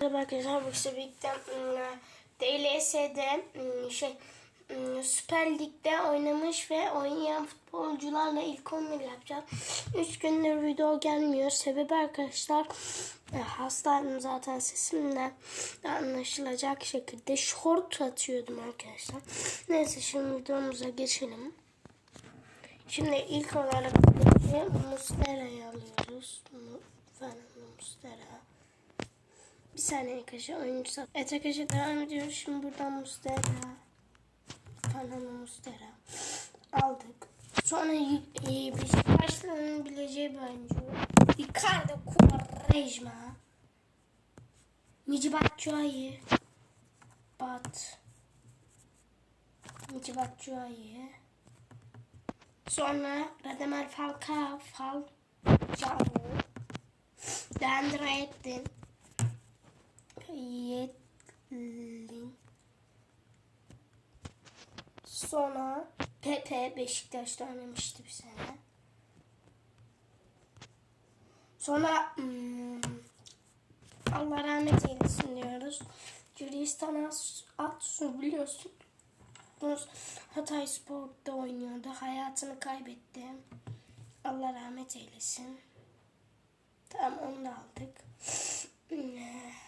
Merhaba arkadaşlar bu işte birlikte DLS'de ım, şey ım, Süper Lig'de oynamış ve oynayan futbolcularla ilk 11 yapacağım. 3 gündür video gelmiyor. Sebebi arkadaşlar hastaydım zaten sesimden de anlaşılacak şekilde short atıyordum arkadaşlar. Neyse şimdi videomuza geçelim. Şimdi ilk olarak Mustera'yı alıyoruz. Fernando Mustera. Bir saniye arkadaşlar oyuncu sat. Evet arkadaşlar devam ediyoruz. Şimdi buradan Mustera. Fernando Mustera. Aldık. Sonra e, Beşiktaşlı'nın bileceği bir oyuncu. Icardi Quaresma. Mici Batshuayi. Bat. Mici Batshuayi. Sonra Radamel Falcao. Falcao. Deandre Ayton. Yetlin. Sonra Pepe Beşiktaş'ta oynamıştı bir sene. Sonra hmm, Allah rahmet eylesin diyoruz. Gülistan Atsu biliyorsun. Hatay Spor'da oynuyordu. Hayatını kaybetti. Allah rahmet eylesin. Tamam onu da aldık.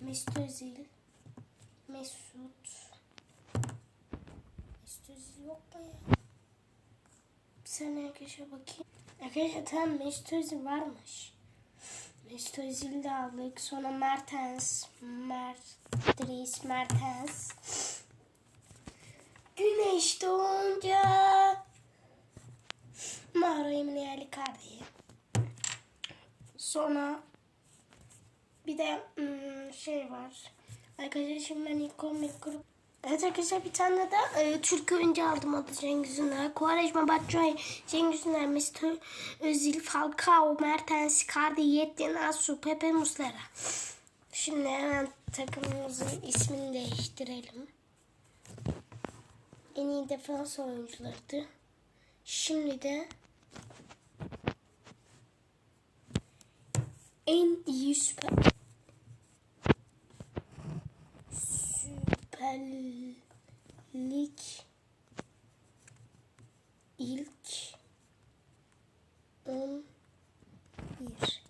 Mesut Özil. Mesut. Mesut Özil yok mu ya? Bir saniye arkadaşlar bakayım. Arkadaşlar tamam Mesut Özil varmış. Mesut Özil'i de aldık. Sonra Mertens. Mert. Dries Mertens. Güneş doğunca Mauro Emilia Icardi. Sonra bir de hmm, şey var. Arkadaşlar şimdi ben ilk 11 grup. Evet arkadaşlar bir tane de e, Türk oyuncu aldım adı Cengiz Ünder. Kuvarejma Batçoy, Cengiz Ünder, Mesut Özil, Falcao, Mertens, Icardi, Yettin, Asu, Pepe, Muslera. Şimdi hemen takımımızın ismini değiştirelim. En iyi defans oyuncularıydı. Şimdi de en iyi süper Lig ilk 11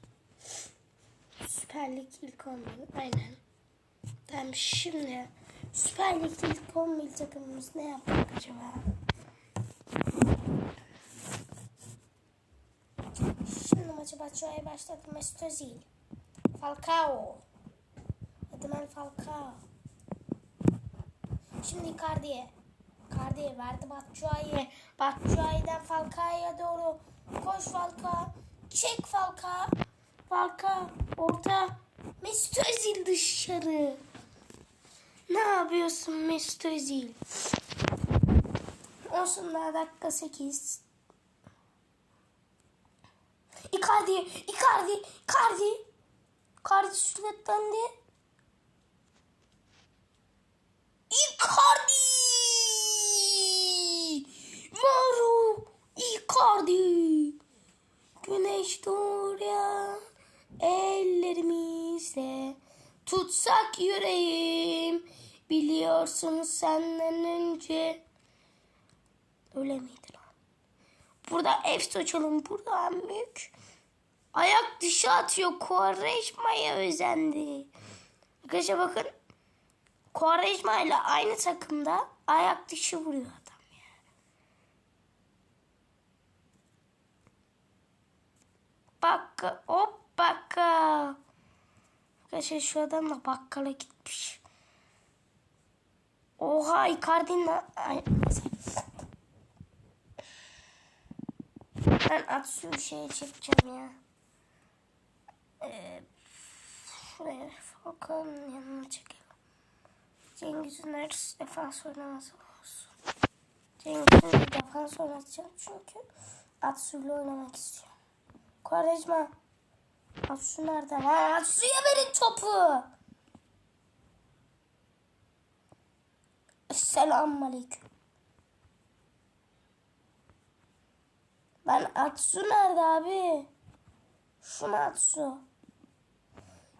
Süper Lig ilk 11 aynen. Tamam şimdi Süper Lig ilk 11 takımımız ne yapacak acaba? Şimdi maçı Batshuayi başladı. Mesut Özil. Falcao. Ademel Falcao. Şimdi Icardi'ye. Icardi'ye verdi Batshuayi'ye. Batshuayi'den Falcao'ya doğru. Koş Falcao. Çek Falcao. Falcao. Orta. Mesut Özil dışarı. Ne yapıyorsun Mesut Özil? Olsun daha dakika 8. Icardi, Icardi, Icardi. Icardi süratlendi. Icardi! Mauro Icardi! Güneş doğuyor ellerimizle tutsak yüreğim biliyorsun senden önce öyle miydi lan? Burada Efso çalın burada büyük ayak dışı atıyor Quaresma'ya özendi. Arkadaşlar bakın Quaresma ile aynı takımda ayak dışı vuruyor adam ya. Bakka hop bakka. Arkadaşlar şu adam da bakkala gitmiş. Oha Icardi'nin... Ben Atsu'yu şeye çekeceğim ya. Ee, şuraya Falcao'nun yanına çekelim. Cengiz Üner defans oynaması olsun. Cengiz Üner defans oynatacağım çünkü Atsu'yla oynamak istiyorum. Quaresma. Atsu nerede? Ha, Atsu'ya verin topu. Selamun Aleyküm. Ben Atsu nerede abi? Şu Atsu?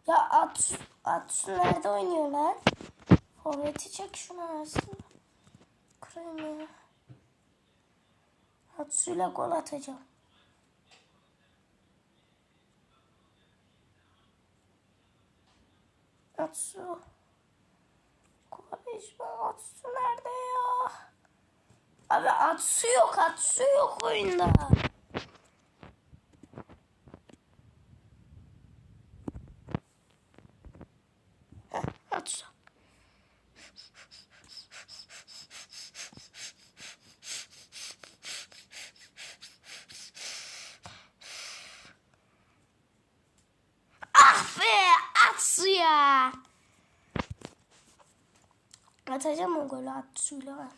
Ya at, Atsu nerede oynuyorlar? Forveti çek şunu arasında. Kırayım ya. Atsu'yla gol atacağım. Atsu. Konuşma Atsu nerede ya? Abi Atsu yok Atsu yok oyunda. Heh, Atsu. Ah be Atsu ya. Atacağım o golü Atsu'yla ben.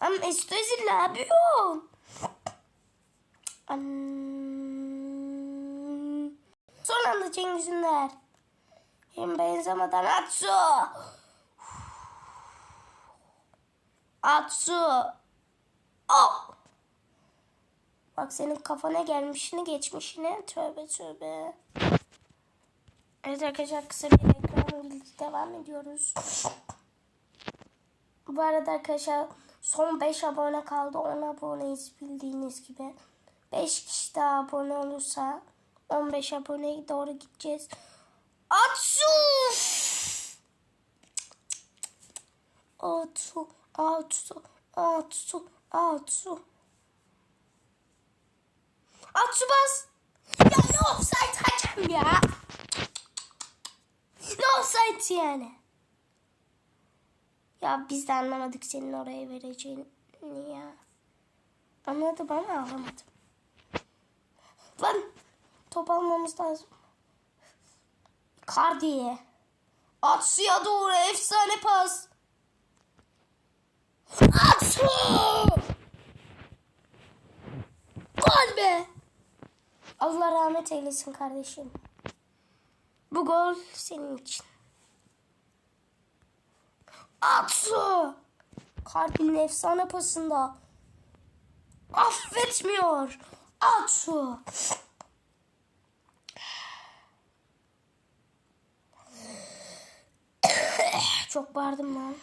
Ama Mesut Özil ne yapıyorsun? Am- Son anda Cengiz Ünder. Hem benzemeden Atsu. Atsu. Oh. Bak senin kafana gelmişini geçmişini. Tövbe tövbe. Evet arkadaşlar kısa bir ekran devam ediyoruz. Bu arada arkadaşlar son 5 abone kaldı. 10 aboneyiz bildiğiniz gibi. 5 kişi daha abone olursa 15 aboneye doğru gideceğiz. Atsu! Atsu, Atsu, Atsu, Atsu. Atsu bas. Ya ne offside hakem ya. Ne offside yani. Ya biz de anlamadık senin oraya vereceğini ya. Anladım ama anlamadım. Lan top almamız lazım. Kardiye. Atsu'ya doğru efsane pas. Atsu! Gol be! Allah rahmet eylesin kardeşim. Bu gol senin için. Atsu! Kalbinin efsane pasında. Affetmiyor. Atsu! Çok bağırdım lan.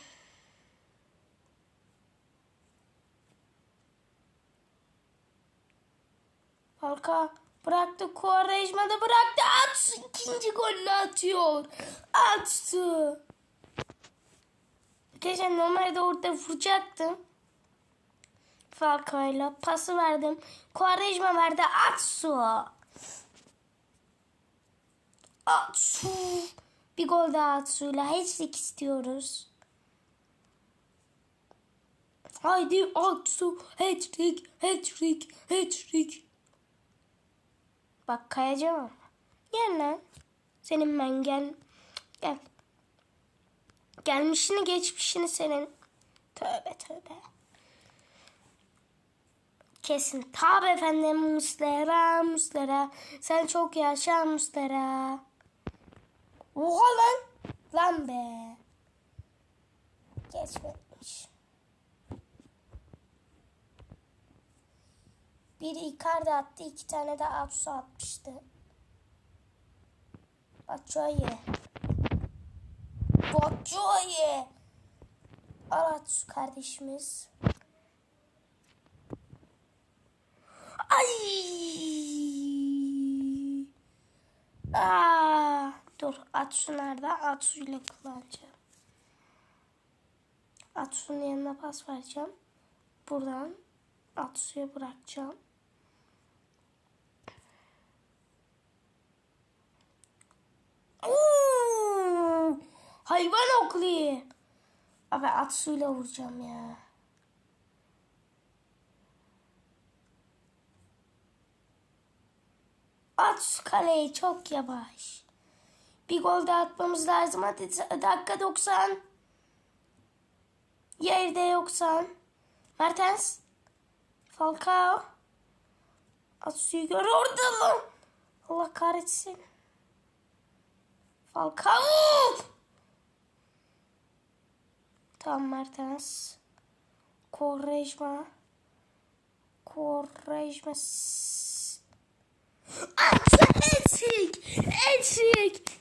Halka bıraktı. Kuarejma'da bıraktı. Atsu ikinci golünü atıyor. Atsu. Arkadaşlar normalde orada vuracaktım. Falcao'yla pası verdim. Quaresma verdi. Atsu. Atsu. Bir gol daha Atsu'yla. Hat-trick istiyoruz. Haydi Atsu. Hat-trick. Hat-trick. Hat-trick. Bak kayacağım. Gel lan. Senin ben gel. Gel. Gelmişini geçmişini senin. Tövbe tövbe. Kesin. Tabi efendim Muslera Muslera. Sen çok yaşa Muslera. Oha lan. Lan be. Geçmemiş. Biri Icardi attı. iki tane de Atsu atmıştı. Batshuayi. Batshuayi. Al Atsu kardeşimiz. Ay. Aa, dur Atsu nerede? Atsu ile kullanacağım. Atsu'nun yanına pas vereceğim. Buradan Atsu'ya bırakacağım. Hayvan oklu. Abi Atsu'yla vuracağım ya. Atsu kaleyi çok yavaş. Bir gol daha atmamız lazım. Hadi dakika 90. Yerde yoksan. Mertens. Falcao. Atsu'yu gör orada lan. Allah kahretsin. Falcao. Tamam Mertens. Quaresma. Quaresma. Hat-trick! Hat-trick!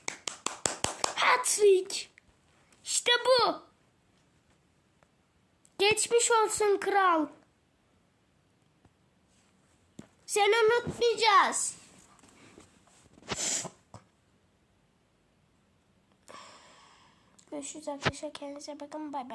Hat-trick! İşte bu. Geçmiş olsun kral. Seni unutmayacağız. Görüşürüz arkadaşlar. Kendinize bakın. Bay bay.